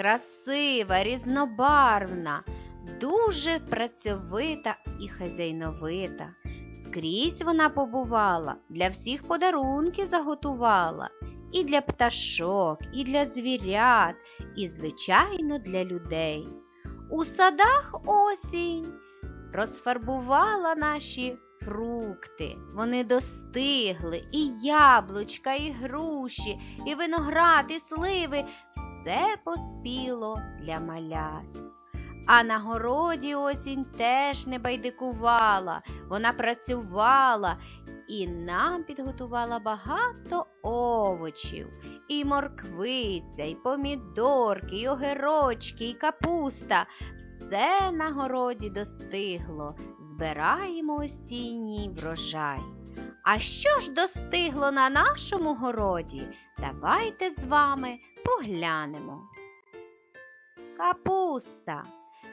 красива, різнобарвна, дуже працьовита і хазяйновита. Скрізь вона побувала, для всіх подарунки заготувала, і для пташок, і для звірят, і, звичайно, для людей. У садах осінь розфарбувала наші фрукти. Вони достигли, і яблучка, і груші, і виноград, і сливи все поспіло для малят. А на городі осінь теж не байдикувала, вона працювала і нам підготувала багато овочів, і морквиця, і помідорки, і огірочки, і капуста. Все на городі достигло, збираємо осінній врожай. А що ж достигло на нашому городі? Давайте з вами поглянемо. Капуста.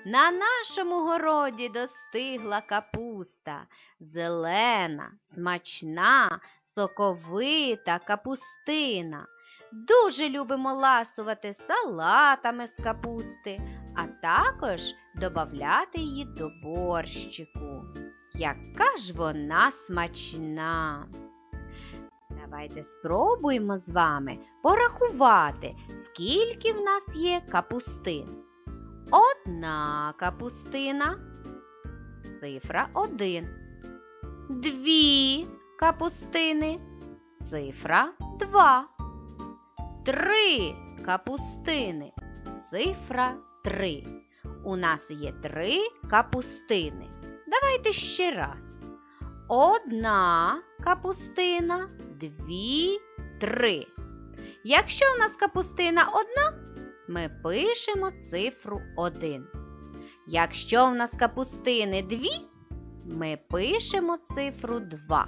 На нашому городі достигла капуста. Зелена, смачна, соковита капустина. Дуже любимо ласувати салатами з капусти, а також додавати її до борщику. Яка ж вона смачна! Давайте спробуємо з вами порахувати, скільки в нас є капустин. Одна капустина, цифра 1. Дві капустини, цифра 2. Три капустини, цифра 3. У нас є три капустини. Давайте ще раз. Одна капустина, дві, три. Якщо в нас капустина одна, ми пишемо цифру 1. Якщо в нас капустини дві, ми пишемо цифру 2.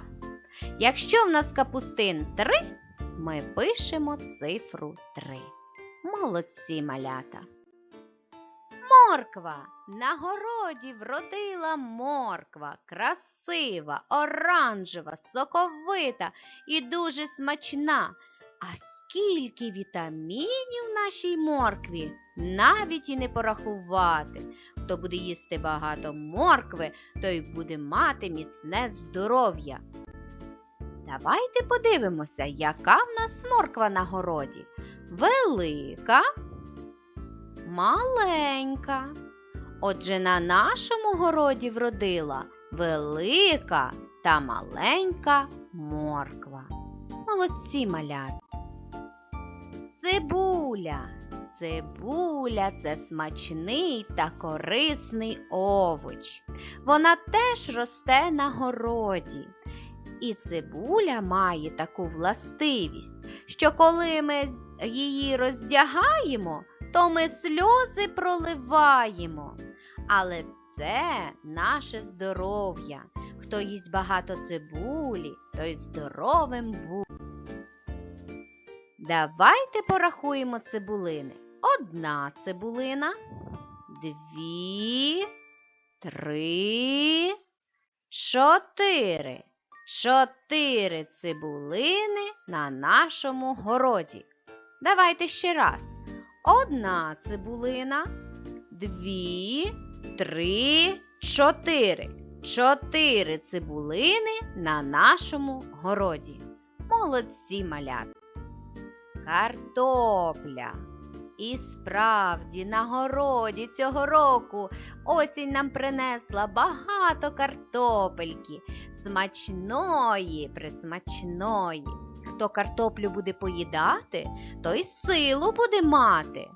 Якщо в нас капустин 3, ми пишемо цифру 3. Молодці малята. Морква. На городі вродила морква, красива, оранжева, соковита і дуже смачна. А скільки вітамінів нашій моркві навіть і не порахувати. Хто буде їсти багато моркви, той буде мати міцне здоров'я. Давайте подивимося, яка в нас морква на городі. Велика, маленька. Отже, на нашому городі вродила велика та маленька морква. Молодці малята. Цибуля. Цибуля це смачний та корисний овоч. Вона теж росте на городі. І цибуля має таку властивість, що коли ми її роздягаємо, то ми сльози проливаємо. Але це наше здоров'я. Хто їсть багато цибулі, той здоровим буде. Давайте порахуємо цибулини. Одна цибулина, дві, три, чотири. Чотири цибулини на нашому городі. Давайте ще раз. Одна цибулина, дві, три, чотири. Чотири цибулини на нашому городі. Молодці малята. Картопля. І справді на городі цього року осінь нам принесла багато картопельки, смачної, присмачної. Хто картоплю буде поїдати, той силу буде мати.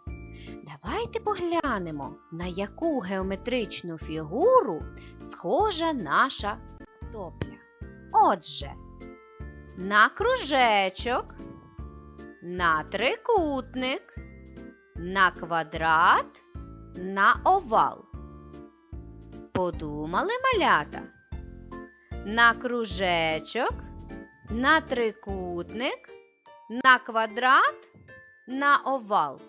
Давайте поглянемо, на яку геометричну фігуру схожа наша картопля. Отже, на кружечок, на трикутник, на квадрат, на овал. Подумали малята? На кружечок, на трикутник, на квадрат, на овал.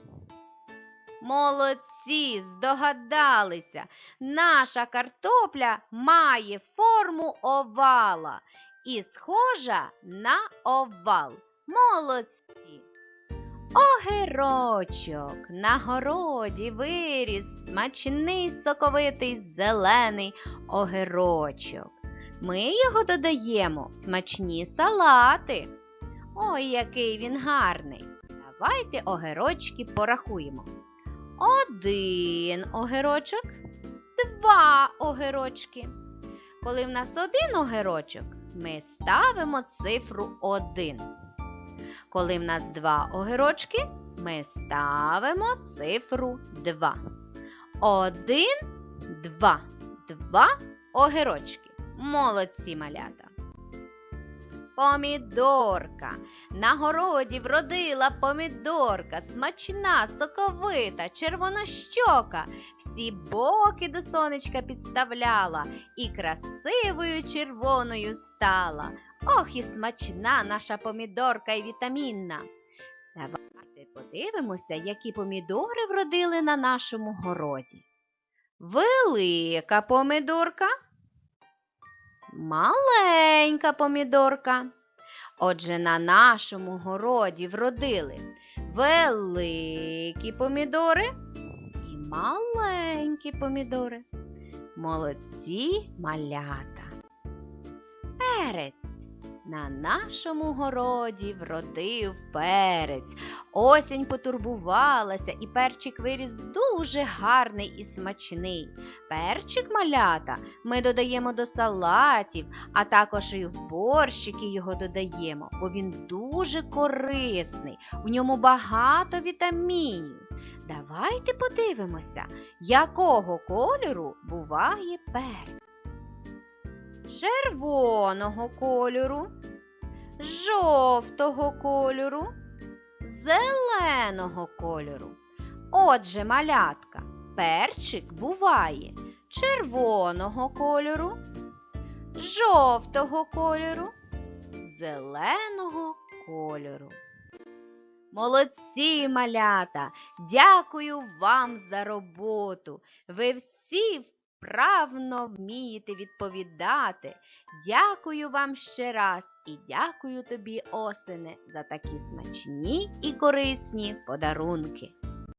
Молодці, здогадалися. Наша картопля має форму овала і схожа на овал. Молодці. Огірочок на городі виріс, смачний, соковитий, зелений огірочок. Ми його додаємо в смачні салати. Ой, який він гарний! Давайте огірочки порахуємо. Один огірочок, два огірочки. Коли в нас один огірочок, ми ставимо цифру 1. Коли в нас два огірочки, ми ставимо цифру 2. Один, два. Два огірочки. Молодці малята. Помідорка. На городі вродила помідорка, смачна, соковита, червонощока, всі боки до сонечка підставляла і красивою червоною стала. Ох і смачна наша помідорка і вітамінна. Давайте подивимося, які помідори вродили на нашому городі. Велика помідорка, маленька помідорка. Отже, на нашому городі вродили великі помідори і маленькі помідори. Молодці малята. Перець. На нашому городі вродив перець. Осінь потурбувалася, і перчик виріс дуже гарний і смачний. Перчик малята ми додаємо до салатів, а також і в борщики його додаємо, бо він дуже корисний, у ньому багато вітамінів. Давайте подивимося, якого кольору буває перець. Червоного кольору, жовтого кольору, зеленого кольору. Отже, малятка, перчик буває червоного кольору, жовтого кольору, зеленого кольору. Молодці, малята! Дякую вам за роботу. Ви всі вправно вмієте відповідати. Дякую вам ще раз і дякую тобі, осене, за такі смачні і корисні подарунки.